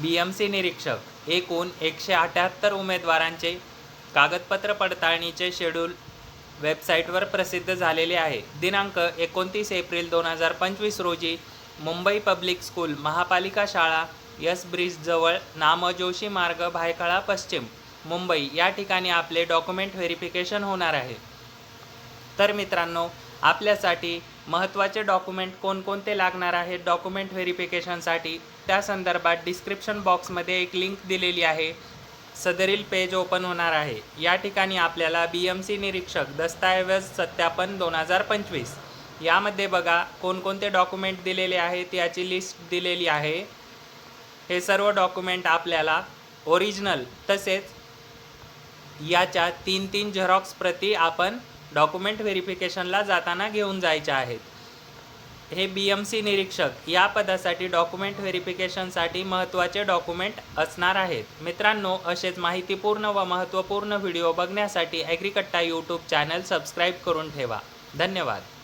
बी M C निरीक्षक. एकूण एकशे अठ्याहत्तर उमेदवारांचे कागदपत्र पडताळणीचे शेड्यूल वेबसाईटवर प्रसिद्ध झालेले आहे. दिनांक एकोणतीस एप्रिल दोन हजार पंचवीस रोजी मुंबई पब्लिक स्कूल महापालिका शाळा यस ब्रिजजवळ नामजोशी मार्ग भायखळा पश्चिम मुंबई या ठिकाणी आपले डॉक्युमेंट व्हेरिफिकेशन होणार आहे. तर मित्रांनो आपल्यासाठी महत्त्वाचे डॉक्युमेंट कोणकोणते लागणार आहेत डॉक्युमेंट व्हेरिफिकेशनसाठी त्या संदर्भात डिस्क्रिप्शन बॉक्समध्ये एक लिंक दिलेली आहे. सदरील पेज ओपन होणार आहे. या ठिकाणी आपल्याला बी एम सी निरीक्षक दस्तऐवज सत्यापन दोन हजार पंचवीस यामध्ये बघा कोणकोणते डॉक्युमेंट दिलेले आहेत याची लिस्ट दिलेली आहे. हे सर्व डॉक्युमेंट आपल्याला ओरिजिनल तसेच याच्या तीन तीन झेरॉक्स प्रती आपण डॉक्युमेंट व्हेरिफिकेशनला जाताना घेऊन जायचे आहेत. हे बी एम सी निरीक्षक या पदासाठी डॉक्युमेंट व्हेरिफिकेशनसाठी महत्त्वाचे डॉक्युमेंट असणार आहेत. मित्रांनो असेच माहितीपूर्ण व महत्त्वपूर्ण व्हिडिओ बघण्यासाठी ॲग्रिकट्टा यूट्यूब चॅनल सबस्क्राईब करून ठेवा. धन्यवाद.